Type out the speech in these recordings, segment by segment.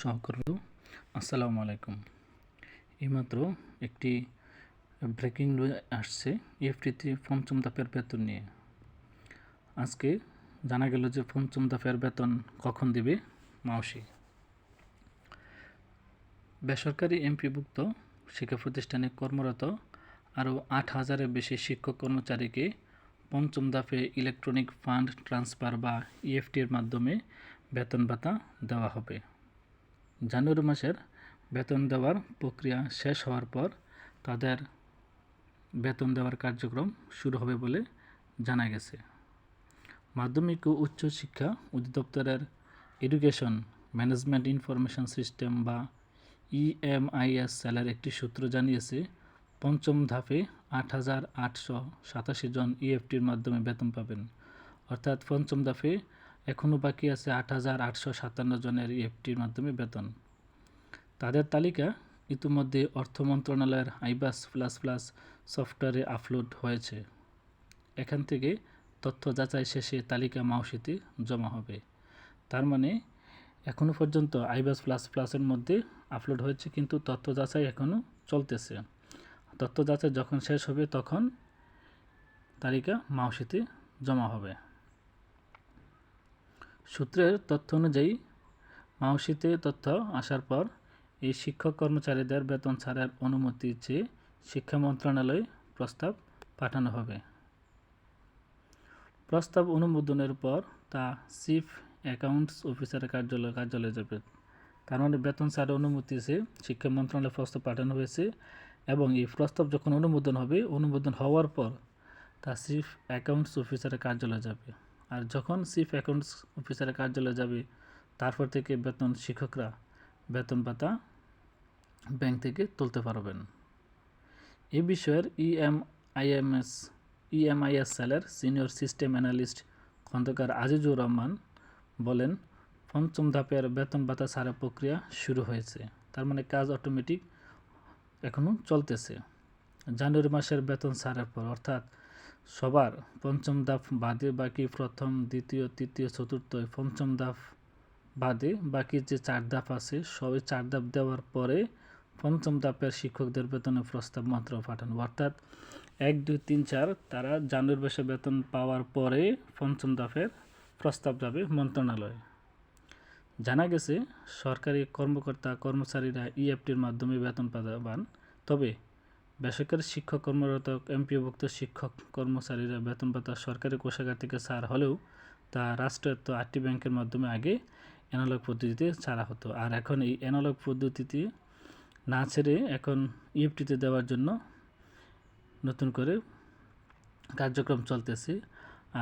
সহকর্মী। আসসালামু আলাইকুম। এইমাত্র একটি ব্রেকিং নিউজ আসছে ইএফটিতে পঞ্চম ধাপের বেতন নিয়ে। আজকে জানা গেল যে পঞ্চম ধাপের বেতন কখন দিবে মাওসি বেসরকারি এমপিভুক্ত শিক্ষা প্রতিষ্ঠানে কর্মরত আরও আট হাজারের বেশি শিক্ষক কর্মচারীকে পঞ্চম ধাপে ইলেকট্রনিক ফান্ড ট্রান্সফার বা ইএফটির মাধ্যমে বেতন ভাতা দেওয়া হবে। জানুয়ারি মাসের বেতন দেওয়ার প্রক্রিয়া শেষ হওয়ার পর তাদের বেতন দেওয়ার কার্যক্রম শুরু হবে বলে জানা গেছে। মাধ্যমিক ও উচ্চ শিক্ষা অধিদপ্তরের এডুকেশন ম্যানেজমেন্ট ইনফরমেশন সিস্টেম বা ইএমআইএস সেলের একটি সূত্র জানিয়েছে, পঞ্চম ধাপে আট হাজার আটশো সাতাশি জন ইএফটির মাধ্যমে বেতন পাবেন। অর্থাৎ পঞ্চম ধাপে এখনও বাকি আছে আট হাজার আটশো সাতান্ন জনের ইএফটির মাধ্যমে বেতন। তাদের তালিকা ইতিমধ্যে অর্থ মন্ত্রণালয়ের আইবাস প্লাস প্লাস সফটওয়্যারে আপলোড হয়েছে। এখান থেকে তথ্য যাচাই শেষে তালিকা মাউসিতে জমা হবে। তার মানে এখনও পর্যন্ত আইবাস প্লাস প্লাসের মধ্যে আপলোড হয়েছে, কিন্তু তথ্য যাচাই এখনও চলতেছে। তথ্য যাচাই যখন শেষ হবে, তখন তালিকা মাউসিতে জমা হবে। সূত্রের তথ্য অনুযায়ী, মাউসিতে তথ্য আসার পর এই শিক্ষক কর্মচারীদের বেতন ছাড়ার অনুমতি চেয়ে শিক্ষা মন্ত্রণালয়ে প্রস্তাব পাঠানো হবে। প্রস্তাব অনুমোদনের পর তা চিফ অ্যাকাউন্টস অফিসারের কার্যালয় কার্যালয়ে যাবে। তার মানে বেতন ছাড়ার অনুমতি চেয়ে শিক্ষা মন্ত্রণালয়ে প্রস্তাব পাঠানো হয়েছে এবং এই প্রস্তাব যখন অনুমোদন হবে, অনুমোদন হওয়ার পর তা চিফ অ্যাকাউন্টস অফিসারের কার্যালয়ে যাবে। আর যখন চিফ অ্যাকাউন্টস অফিসারের কার্যালয়ে যাবে, তারপর থেকে বেতন শিক্ষকরা বেতন ভাতা ব্যাংক থেকে তুলতে পারবেন। এ বিষয়ের ইএমআইএমএস ইএমআইএস সেলের senior system analyst Khandakar Azizur Rahman বলেন, পঞ্চম ধাপের বেতন ভাতা ছাড়া প্রক্রিয়া শুরু হয়েছে। তার মানে কাজ অটোমেটিক এখনও চলতেছে। জানুয়ারি মাসের বেতন ছাড়ার পর, অর্থাৎ সবার পঞ্চম ধাপ বাদে বাকি প্রথম, দ্বিতীয়, তৃতীয়, চতুর্থ পঞ্চম ধাপ বাদে বাকি যে চার ধাপ আছে সবই চার ধাপ দেওয়ার পরে পঞ্চম ধাপের শিক্ষকদের বেতনের প্রস্তাব মাত্র পাঠানো। অর্থাৎ এক, দুই, তিন, চার, তারা জানুয়ারি মাসে বেতন পাওয়ার পরে পঞ্চম ধাপের প্রস্তাব যাবে মন্ত্রণালয়ে। জানা গেছে, সরকারি কর্মকর্তা, কর্মচারীরা ইএফটির মাধ্যমে বেতন পান। তবে বেসরকারি শিক্ষক কর্মরত এমপিওভুক্ত শিক্ষক কর্মচারীরা বেতন পাতা সরকারি কোষাগার থেকে ছাড় হলেও তা রাষ্ট্রায়ত্ত আটটি ব্যাংকের মাধ্যমে আগে অ্যানালগ পদ্ধতিতে ছাড়া হতো। আর এখন এই অ্যানালগ পদ্ধতিতে না ছেড়ে এখন ইএফটিতে দেওয়ার জন্য নতুন করে কার্যক্রম চলতেছে।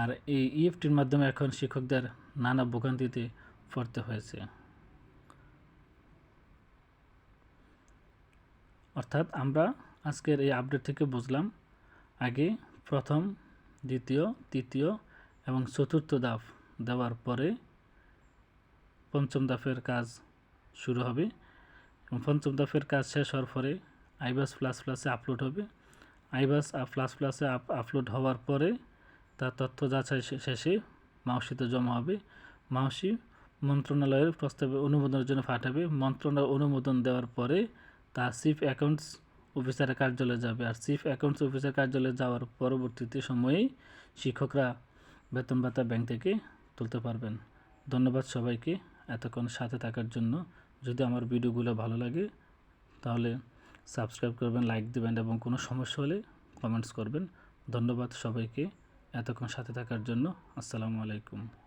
আর এই ইএফটির মাধ্যমে এখন শিক্ষকদের নানা ভোগান্তিতে পড়তে হয়েছে। অর্থাৎ আমরা আজকের এই আপডেট থেকে বুঝলাম আগে প্রথম, দ্বিতীয়, তৃতীয় এবং চতুর্থ ধাপ দেওয়ার পরে পঞ্চম ধাপের কাজ শুরু হবে এবং পঞ্চম ধাপের কাজ শেষ হওয়ার পরে আইবাস প্লাস প্লাসে আপলোড হবে। আইবাস প্লাস প্লাসে আপলোড হওয়ার পরে তার তথ্য যাচাই শেষে মাউসিতে জমা হবে। মাউসি মন্ত্রণালয়ের প্রস্তাবে অনুমোদনের জন্য পাঠাবে। মন্ত্রণালয় অনুমোদন দেওয়ার পরে তা চিফ অ্যাকাউন্টস অফিসারের কার্যালয়ে যাবে। আর চিফ অ্যাকাউন্টস অফিসার কার্যালয়ে যাওয়ার পরবর্তীতে সময়েই শিক্ষকরা বেতন ভাতা ব্যাংক থেকে তুলতে পারবেন। ধন্যবাদ সবাইকে এতক্ষণ সাথে থাকার জন্য। যদি আমার ভিডিওগুলো ভালো লাগে, তাহলে সাবস্ক্রাইব করবেন লাইক দেবেন এবং কোনো সমস্যা হলে কমেন্টস করবেন। ধন্যবাদ সবাইকে এতক্ষণ সাথে থাকার জন্য। আসসালামু আলাইকুম।